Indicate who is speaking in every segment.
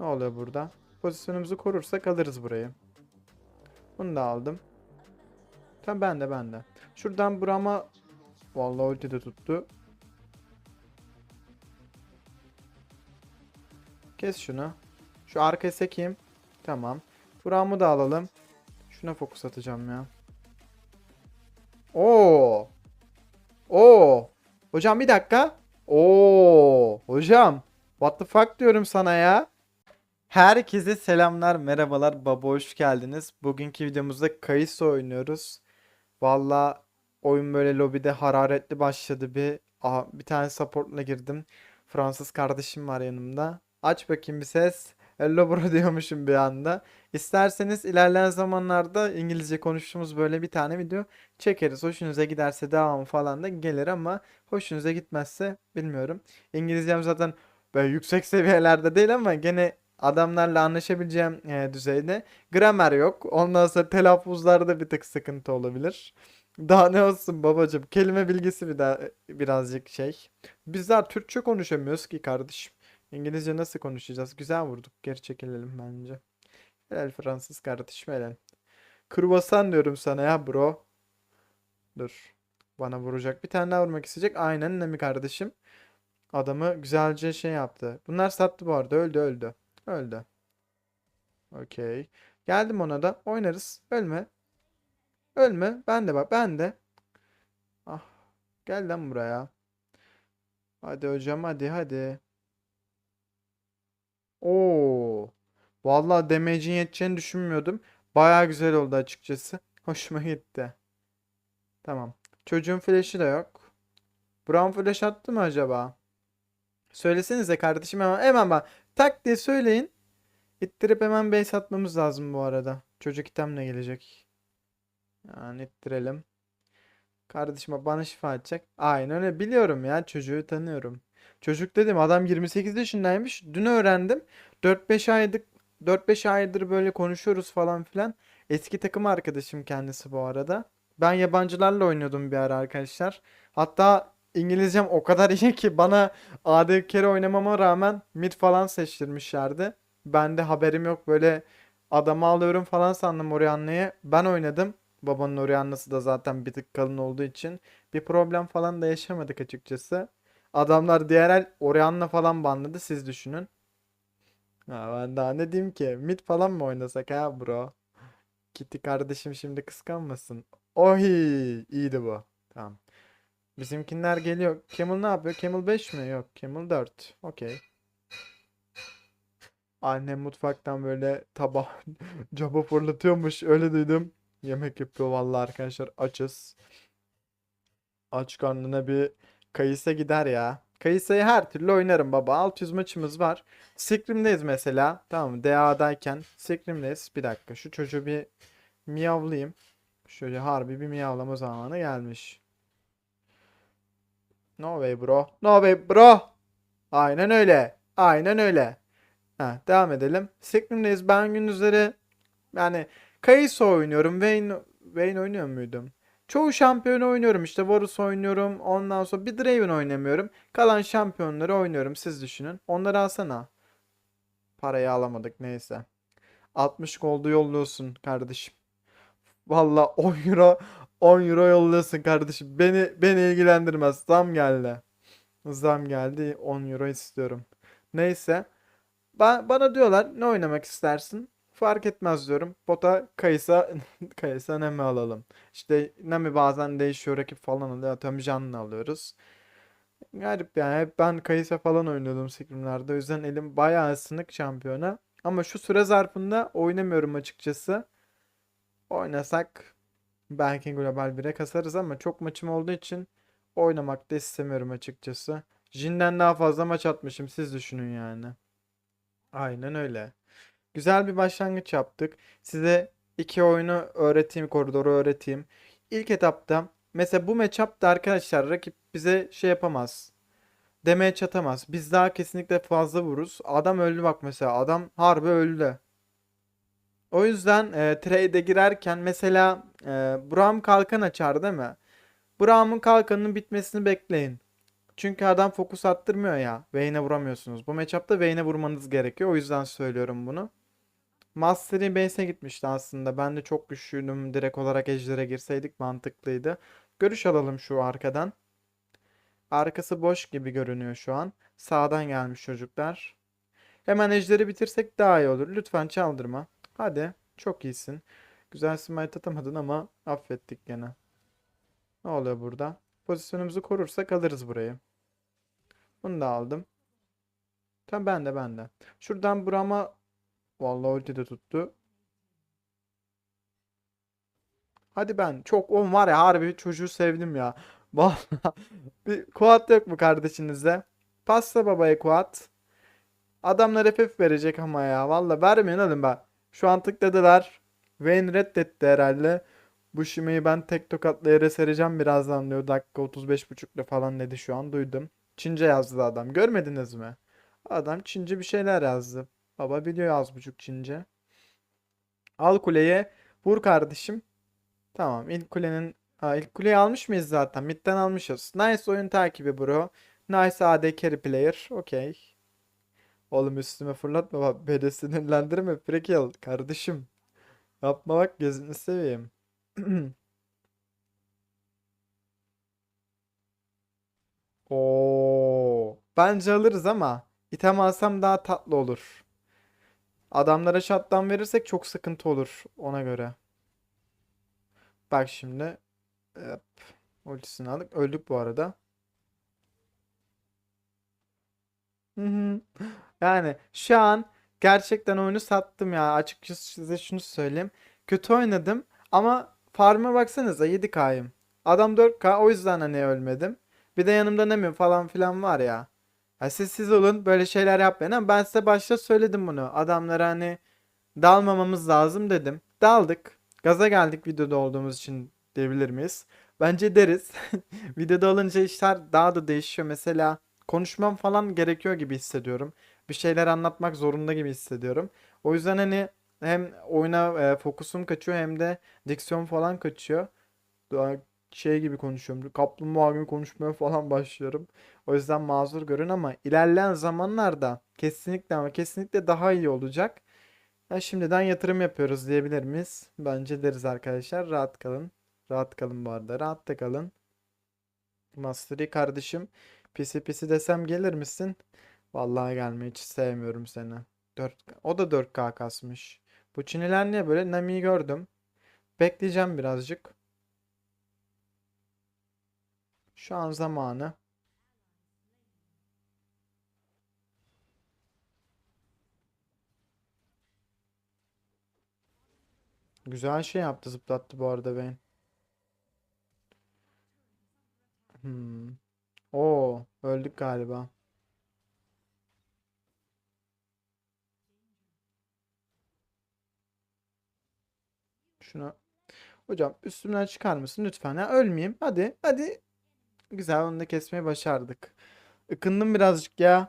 Speaker 1: Ne oluyor burada? Pozisyonumuzu korursak alırız burayı. Bunu da aldım. Tamam ben de ben de. Şuradan burama Vallahi ulti de tuttu. Kes şunu. Şu arkaya sekeyim. Tamam. Buramı da alalım. Şuna fokus atacağım ya. Oo. Oo. Hocam bir dakika. Oo. Hocam. What the fuck diyorum sana ya. Herkese selamlar, merhabalar. Baba hoş geldiniz. Bugünkü videomuzda Kayısı oynuyoruz. Valla oyun böyle lobide hararetli başladı bir. Aha, bir tane supportla girdim. Fransız kardeşim var yanımda. Aç bakayım bir ses. Hello bro diyormuşum bir anda. İsterseniz ilerleyen zamanlarda İngilizce konuştuğumuz böyle bir tane video çekeriz. Hoşunuza giderse devam falan da gelir ama hoşunuza gitmezse bilmiyorum. İngilizcem zaten böyle yüksek seviyelerde değil ama gene adamlarla anlaşabileceğim e, düzeyde. Gramer yok. Ondan sonra telaffuzlarda bir tık sıkıntı olabilir. Daha ne olsun babacım. Kelime bilgisi bir daha birazcık şey. Bizler Türkçe konuşamıyoruz ki kardeşim. İngilizce nasıl konuşacağız? Güzel vurduk. Geri çekilelim bence. Helal Fransız kardeşim helal. Kruvasan diyorum sana ya bro. Dur. Bana vuracak. Bir tane daha vurmak isteyecek. Aynen ne mi kardeşim? Adamı güzelce şey yaptı. Bunlar sattı bu arada. Öldü öldü. Öldü. Okey. Geldim ona da. Oynarız. Ölme. Ölme. Ben de bak. Ben de. Ah. Gel lan buraya. Hadi hocam hadi hadi. Oo. Vallahi damage'in yeteceğini düşünmüyordum. Baya güzel oldu açıkçası. Hoşuma gitti. Tamam. Çocuğun flash'ı da yok. Brown flash attı mı acaba? Söylesenize kardeşim hemen hemen bak. Tak diye söyleyin. İttirip hemen base atmamız lazım bu arada. Çocuk itemle gelecek. Yani ittirelim. Kardeşim bana şifa edecek. Aynen öyle biliyorum ya çocuğu tanıyorum. Çocuk dedim adam 28 yaşındaymış. Dün öğrendim. 4-5 aydır 4-5 aydır böyle konuşuyoruz falan filan. Eski takım arkadaşım kendisi bu arada. Ben yabancılarla oynuyordum bir ara arkadaşlar. Hatta İngilizcem o kadar iyi ki bana AD carry oynamama rağmen mid falan seçtirmişlerdi. Ben de haberim yok böyle adamı alıyorum falan sandım Orianna'ya. Ben oynadım. Babanın Orianna'sı da zaten bir tık kalın olduğu için bir problem falan da yaşamadık açıkçası. Adamlar diğer el Orianna falan banladı siz düşünün. Ha, ben daha ne diyeyim ki? Mid falan mı oynasak ha bro? Kitty kardeşim şimdi kıskanmasın. Ohi iyiydi bu. Tamam. Bizimkinler geliyor. Camel ne yapıyor? Camel 5 mi? Yok. Camel 4. Okey. Annem mutfaktan böyle tabağı cama fırlatıyormuş. Öyle duydum. Yemek yapıyor vallahi arkadaşlar. Açız. Aç karnına bir Kayısa gider ya. Kayısa'yı her türlü oynarım baba. 600 maçımız var. Scrim'deyiz mesela. Tamam mı? DA'dayken Scrim'deyiz. Bir dakika şu çocuğu bir miyavlayayım. Şöyle harbi bir miyavlama zamanı gelmiş. No way bro. No way bro. Aynen öyle. Aynen öyle. Ha, devam edelim. Scrim'deyiz. Ben gündüzleri yani Kayısa oynuyorum. Vayne, Vayne oynuyor muydum? Çoğu şampiyonu oynuyorum işte Varus oynuyorum ondan sonra bir Draven oynamıyorum. Kalan şampiyonları oynuyorum siz düşünün. Onları alsana. Parayı alamadık neyse. 60 goldu yolluyorsun kardeşim. Valla 10 euro 10 euro yolluyorsun kardeşim. Beni beni ilgilendirmez. Zam geldi. Zam geldi 10 euro istiyorum. Neyse. Ba bana diyorlar ne oynamak istersin? Fark etmez diyorum. Bota Kayısa Kayısa Nami alalım. İşte Nami bazen değişiyor rakip falan alıyor. Atıyorum Jan'la alıyoruz. Garip yani. Hep ben Kayısa falan oynuyordum Scrim'lerde. O yüzden elim bayağı ısınık şampiyona. Ama şu süre zarfında oynamıyorum açıkçası. Oynasak belki global 1'e kasarız ama çok maçım olduğu için oynamak da istemiyorum açıkçası. Jin'den daha fazla maç atmışım siz düşünün yani. Aynen öyle. Güzel bir başlangıç yaptık. Size iki oyunu öğreteyim, koridoru öğreteyim. İlk etapta mesela bu matchup'ta arkadaşlar rakip bize şey yapamaz. Demeye çatamaz. Biz daha kesinlikle fazla vururuz. Adam öldü bak mesela. Adam harbi öldü. O yüzden e, trade'e girerken mesela e, Braum kalkan açar değil mi? Braum'un kalkanının bitmesini bekleyin. Çünkü adam fokus attırmıyor ya. Vayne'e vuramıyorsunuz. Bu matchup'ta Vayne'e vurmanız gerekiyor. O yüzden söylüyorum bunu. Mastery base'e gitmişti aslında. Ben de çok güçlüydüm. Direkt olarak ejder'e girseydik mantıklıydı. Görüş alalım şu arkadan. Arkası boş gibi görünüyor şu an. Sağdan gelmiş çocuklar. Hemen ejderi bitirsek daha iyi olur. Lütfen çaldırma. Hadi. Çok iyisin. Güzel smite atamadın ama affettik gene. Ne oluyor burada? Pozisyonumuzu korursak alırız burayı. Bunu da aldım. Tamam ben de ben de. Şuradan burama vallahi ulti de tuttu. Hadi ben çok on var ya harbi çocuğu sevdim ya. Vallahi bir kuat yok mu kardeşinizde? Pasta babaya kuat. Adamlar FF verecek ama ya. Valla vermeyin oğlum bak. Şu an tıkladılar. Vayne reddetti herhalde. Bu Şime'yi ben tek tokatla yere sereceğim birazdan diyor. Dakika 35.5'da falan dedi şu an duydum. Çince yazdı adam. Görmediniz mi? Adam Çince bir şeyler yazdı. Baba biliyor az buçuk Çince. Al kuleye. Vur kardeşim. Tamam ilk kulenin ha, ilk kuleyi almış mıyız zaten? Mid'den almışız. Nice oyun takibi bro. Nice AD carry player. Okey. Oğlum üstüme fırlatma bak. Beni sinirlendirme. Prekill kardeşim. Yapma bak gözünü seveyim. Oo, bence alırız ama item alsam daha tatlı olur. Adamlara shutdown verirsek çok sıkıntı olur ona göre. Bak şimdi. Hop, ultisini aldık. Öldük bu arada. Hı hı. Yani şu an gerçekten oyunu sattım ya. Açıkçası size şunu söyleyeyim. Kötü oynadım ama farm'a baksanıza 7K'yım. Adam 4K o yüzden hani ölmedim. Bir de yanımda Nemi falan filan var ya. Ya siz siz olun böyle şeyler yapmayın ama ben size başta söyledim bunu. Adamlara hani dalmamamız lazım dedim. Daldık. Gaza geldik videoda olduğumuz için diyebilir miyiz? Bence deriz. Videoda olunca işler daha da değişiyor. Mesela konuşmam falan gerekiyor gibi hissediyorum. Bir şeyler anlatmak zorunda gibi hissediyorum. O yüzden hani hem oyuna e, fokusum kaçıyor hem de diksiyon falan kaçıyor. Daha şey gibi konuşuyorum. Kaplumbağa gibi konuşmaya falan başlıyorum. O yüzden mazur görün ama ilerleyen zamanlarda kesinlikle ama kesinlikle daha iyi olacak. Ya şimdiden yatırım yapıyoruz diyebilir miyiz? Bence deriz arkadaşlar. Rahat kalın. Rahat kalın bu arada. Rahat da kalın. Mastery kardeşim. Pisi pisi desem gelir misin? Vallahi gelmeyi hiç sevmiyorum seni. 4 o da 4K kasmış. Bu Çiniler niye böyle? Nami'yi gördüm. Bekleyeceğim birazcık. Şu an zamanı. Güzel şey yaptı zıplattı bu arada Vayne. Hmm. Oo, öldük galiba. Şuna. Hocam üstümden çıkar mısın lütfen ya ölmeyeyim. Hadi hadi. Güzel onu da kesmeyi başardık. Ikındım birazcık ya.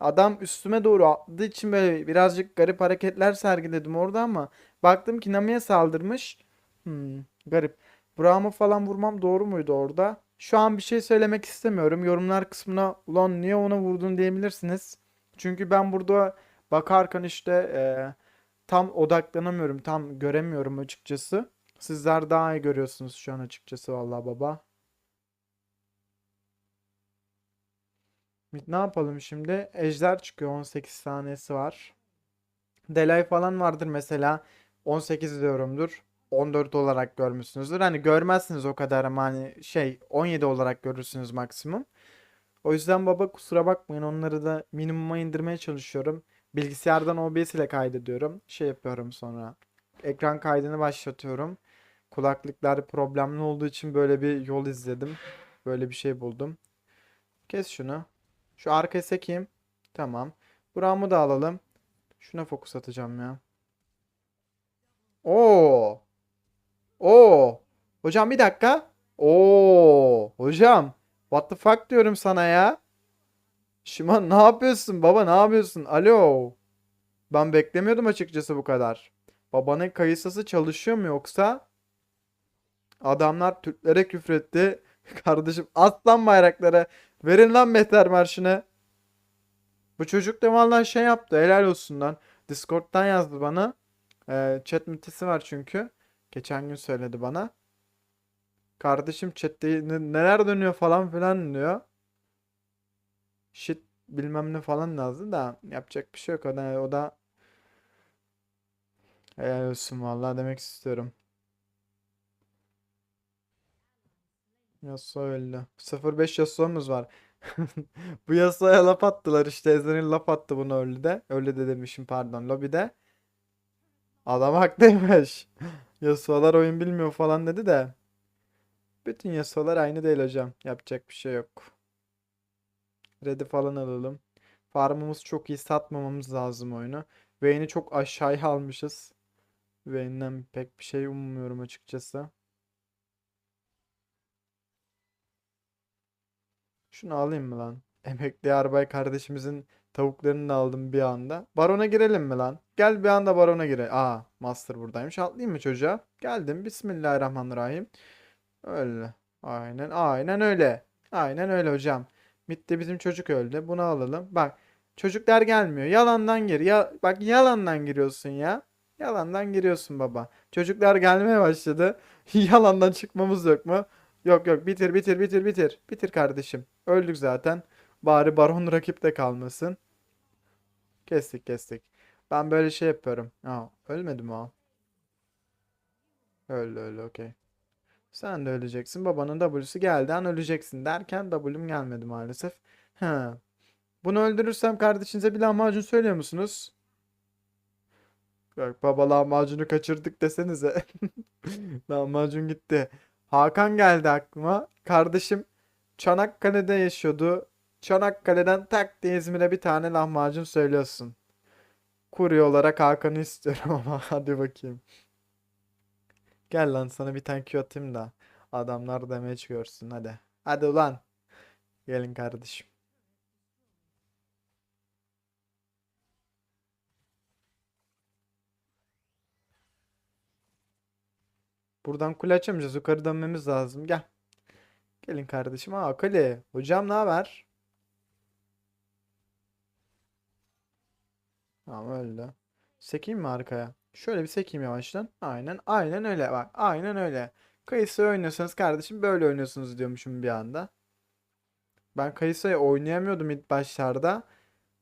Speaker 1: Adam üstüme doğru atladığı için böyle birazcık garip hareketler sergiledim orada ama baktım ki Nami'ye saldırmış. Hmm, garip. Braum'u falan vurmam doğru muydu orada? Şu an bir şey söylemek istemiyorum. Yorumlar kısmına ulan niye ona vurdun diyebilirsiniz. Çünkü ben burada bakarken işte eee, tam odaklanamıyorum. Tam göremiyorum açıkçası. Sizler daha iyi görüyorsunuz şu an açıkçası vallahi baba. Ne yapalım şimdi? Ejder çıkıyor 18 saniyesi var. Delay falan vardır mesela 18 diyorumdur. 14 olarak görmüşsünüzdür. Hani görmezsiniz o kadar ama hani şey 17 olarak görürsünüz maksimum. O yüzden baba kusura bakmayın onları da minimuma indirmeye çalışıyorum. Bilgisayardan OBS ile kaydediyorum. Şey yapıyorum sonra. Ekran kaydını başlatıyorum. Kulaklıklar problemli olduğu için böyle bir yol izledim. Böyle bir şey buldum. Kes şunu. Şu arkaya sekeyim. Tamam. Buramı da alalım. Şuna fokus atacağım ya. Oo. Oo. Hocam bir dakika. Oo. Hocam. What the fuck diyorum sana ya. Şiman ne yapıyorsun baba ne yapıyorsun? Alo. Ben beklemiyordum açıkçası bu kadar. Babanın kayısısı çalışıyor mu yoksa? Adamlar Türklere küfretti. Kardeşim aslan bayrakları Verin lan mehter marşını. Bu çocuk da vallahi şey yaptı. Helal olsun lan. Discord'dan yazdı bana. Ee, chat mütesi var çünkü. Geçen gün söyledi bana. Kardeşim chatte ne- neler dönüyor falan filan diyor. Shit bilmem ne falan yazdı da yapacak bir şey yok. O da, o da helal olsun vallahi demek istiyorum. Yasuo öldü. 05 Yasuo'muz var. Bu Yasuo'ya laf attılar işte. Ezreal laf attı bunu öldü de. Öldü de demişim pardon. Lobide. Adam haklıymış. Yasuo'lar oyun bilmiyor falan dedi de. Bütün Yasuo'lar aynı değil hocam. Yapacak bir şey yok. Red'i falan alalım. Farmımız çok iyi. Satmamamız lazım oyunu. Vayne'i çok aşağıya almışız. Vayne'den pek bir şey ummuyorum açıkçası. Şunu alayım mı lan? Emekli Arbay kardeşimizin tavuklarını da aldım bir anda. Barona girelim mi lan? Gel bir anda barona gire. Aa, Master buradaymış. Atlayayım mı çocuğa? Geldim. Bismillahirrahmanirrahim. Öyle. Aynen, aynen öyle. Aynen öyle hocam. Bitti bizim çocuk öldü. Bunu alalım. Bak, çocuklar gelmiyor. Yalandan gir. Ya bak yalandan giriyorsun ya. Yalandan giriyorsun baba. Çocuklar gelmeye başladı. Yalandan çıkmamız yok mu? Yok yok bitir bitir bitir bitir. Bitir kardeşim. Öldük zaten. Bari Baron rakipte kalmasın. Kestik kestik. Ben böyle şey yapıyorum. Aa, ölmedi mi o? Öldü öldü okey. Sen de öleceksin. Babanın W'su geldi an öleceksin derken W'm gelmedi maalesef. Ha. Bunu öldürürsem kardeşinize bir lahmacun söylüyor musunuz? Yok baba lahmacunu kaçırdık desenize. Lahmacun gitti. Hakan geldi aklıma. Kardeşim Çanakkale'de yaşıyordu. Çanakkale'den tak diye İzmir'e bir tane lahmacun söylüyorsun. Kurye olarak Hakan'ı istiyorum ama hadi bakayım. Gel lan sana bir tane Q atayım da adamlar demeye çıkıyorsun hadi. Hadi ulan. Gelin kardeşim. Buradan kule açamayacağız. Yukarı dönmemiz lazım. Gel. Gelin kardeşim. Aa kale. Hocam ne haber? Tamam öyle. Sekeyim mi arkaya? Şöyle bir sekeyim yavaştan. Aynen. Aynen öyle. Bak. Aynen öyle. Kayısı oynuyorsanız kardeşim böyle oynuyorsunuz diyormuşum bir anda. Ben Kayısa'yı oynayamıyordum ilk başlarda.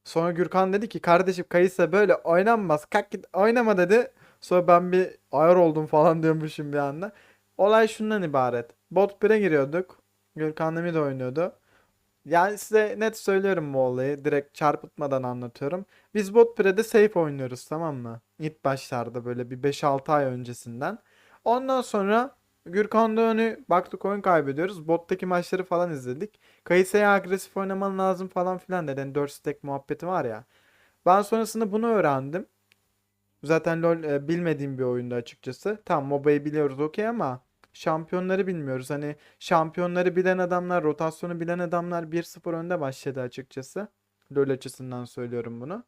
Speaker 1: Sonra Gürkan dedi ki kardeşim Kayısa böyle oynanmaz. Kalk git oynama dedi. Sonra ben bir ayar oldum falan diyormuşum bir anda. Olay şundan ibaret. Bot 1'e giriyorduk. Gürkan Demir de oynuyordu. Yani size net söylüyorum bu olayı. Direkt çarpıtmadan anlatıyorum. Biz bot 1'e de safe oynuyoruz tamam mı? İlk başlarda böyle bir 5-6 ay öncesinden. Ondan sonra Gürkan Dönü baktık oyun kaybediyoruz. Bottaki maçları falan izledik. Kayısı'ya agresif oynaman lazım falan filan dedi. Yani 4 stack muhabbeti var ya. Ben sonrasında bunu öğrendim. Zaten LoL e, bilmediğim bir oyundu açıkçası. Tamam MOBA'yı biliyoruz okey ama şampiyonları bilmiyoruz. Hani şampiyonları bilen adamlar, rotasyonu bilen adamlar 1-0 önde başladı açıkçası. LoL açısından söylüyorum bunu.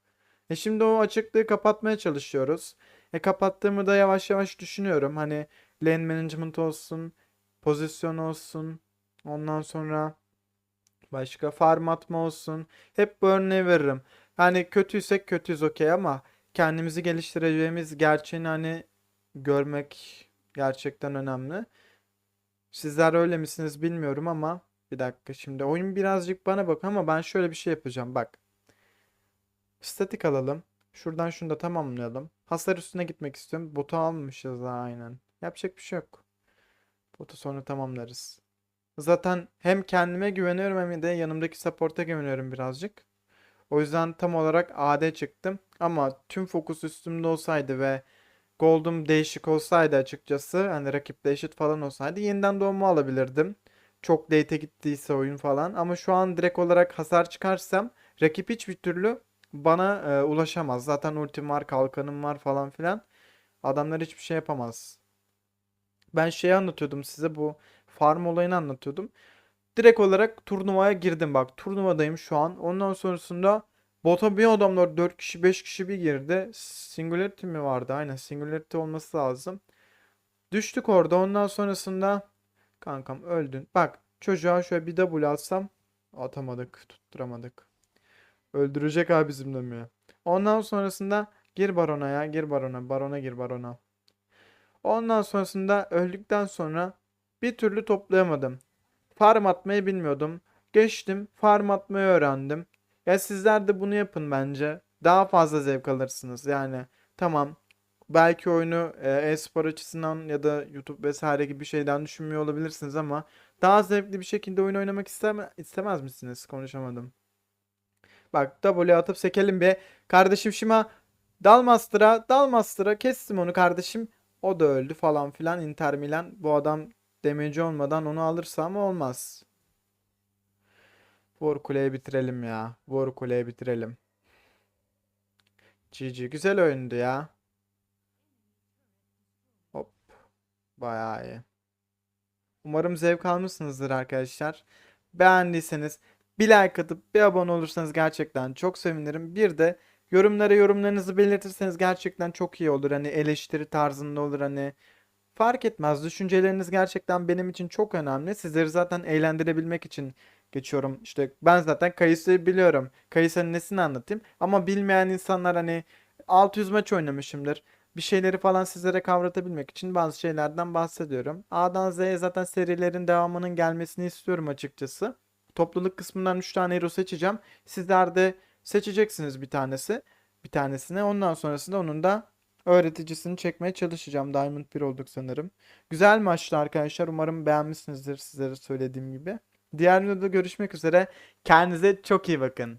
Speaker 1: E şimdi o açıklığı kapatmaya çalışıyoruz. E kapattığımı da yavaş yavaş düşünüyorum. Hani lane management olsun, pozisyon olsun. Ondan sonra başka farm atma olsun. Hep bu örneği veririm. Hani kötüysek kötüyüz okey ama kendimizi geliştireceğimiz gerçeğini hani görmek gerçekten önemli. Sizler öyle misiniz bilmiyorum ama bir dakika şimdi oyun birazcık bana bak ama ben şöyle bir şey yapacağım bak. Statik alalım. Şuradan şunu da tamamlayalım. Hasar üstüne gitmek istiyorum. Botu almışız daha aynen. Yapacak bir şey yok. Botu sonra tamamlarız. Zaten hem kendime güveniyorum hem de yanımdaki support'a güveniyorum birazcık. O yüzden tam olarak AD çıktım. Ama tüm fokus üstümde olsaydı ve Gold'um değişik olsaydı açıkçası hani rakiple eşit falan olsaydı yeniden doğumu alabilirdim. Çok late'e gittiyse oyun falan. Ama şu an direkt olarak hasar çıkarsam rakip hiçbir türlü bana e, ulaşamaz. Zaten ultim var, kalkanım var falan filan. Adamlar hiçbir şey yapamaz. Ben şeyi anlatıyordum size bu farm olayını anlatıyordum. Direkt olarak turnuvaya girdim bak. Turnuvadayım şu an. Ondan sonrasında bota bir adamlar 4 kişi 5 kişi bir girdi. Singularity mi vardı? Aynen Singularity olması lazım. Düştük orada. Ondan sonrasında kankam öldün. Bak çocuğa şöyle bir W atsam Atamadık, tutturamadık. Öldürecek abi bizim demiyor. Ondan sonrasında gir barona ya, gir barona, barona gir barona. Ondan sonrasında öldükten sonra bir türlü toplayamadım. Farm atmayı bilmiyordum. Geçtim, farm atmayı öğrendim. Ya sizler de bunu yapın bence. Daha fazla zevk alırsınız. Yani tamam belki oyunu e, e-spor açısından ya da YouTube vesaire gibi bir şeyden düşünmüyor olabilirsiniz ama daha zevkli bir şekilde oyun oynamak isteme, istemez misiniz? Konuşamadım. Bak W atıp sekelim bir. Kardeşim Şima Dalmaster'a Dalmaster'a kestim onu kardeşim. O da öldü falan filan. Inter Milan bu adam demeci olmadan onu alırsa ama olmaz. Vur kuleye bitirelim ya. Vur kuleye bitirelim. GG güzel oyundu ya. Hop. Bayağı iyi. Umarım zevk almışsınızdır arkadaşlar. Beğendiyseniz bir like atıp bir abone olursanız gerçekten çok sevinirim. Bir de yorumlara yorumlarınızı belirtirseniz gerçekten çok iyi olur. Hani eleştiri tarzında olur hani fark etmez. Düşünceleriniz gerçekten benim için çok önemli. Sizleri zaten eğlendirebilmek için geçiyorum. İşte ben zaten Kayısı'yı biliyorum. Kayısı'nın nesini anlatayım. Ama bilmeyen insanlar hani 600 maç oynamışımdır. Bir şeyleri falan sizlere kavratabilmek için bazı şeylerden bahsediyorum. A'dan Z'ye zaten serilerin devamının gelmesini istiyorum açıkçası. Topluluk kısmından 3 tane hero seçeceğim. Sizler de seçeceksiniz bir tanesi. Bir tanesine. Ondan sonrasında onun da öğreticisini çekmeye çalışacağım. Diamond 1 olduk sanırım. Güzel maçtı arkadaşlar. Umarım beğenmişsinizdir sizlere söylediğim gibi. Diğer videoda görüşmek üzere. Kendinize çok iyi bakın.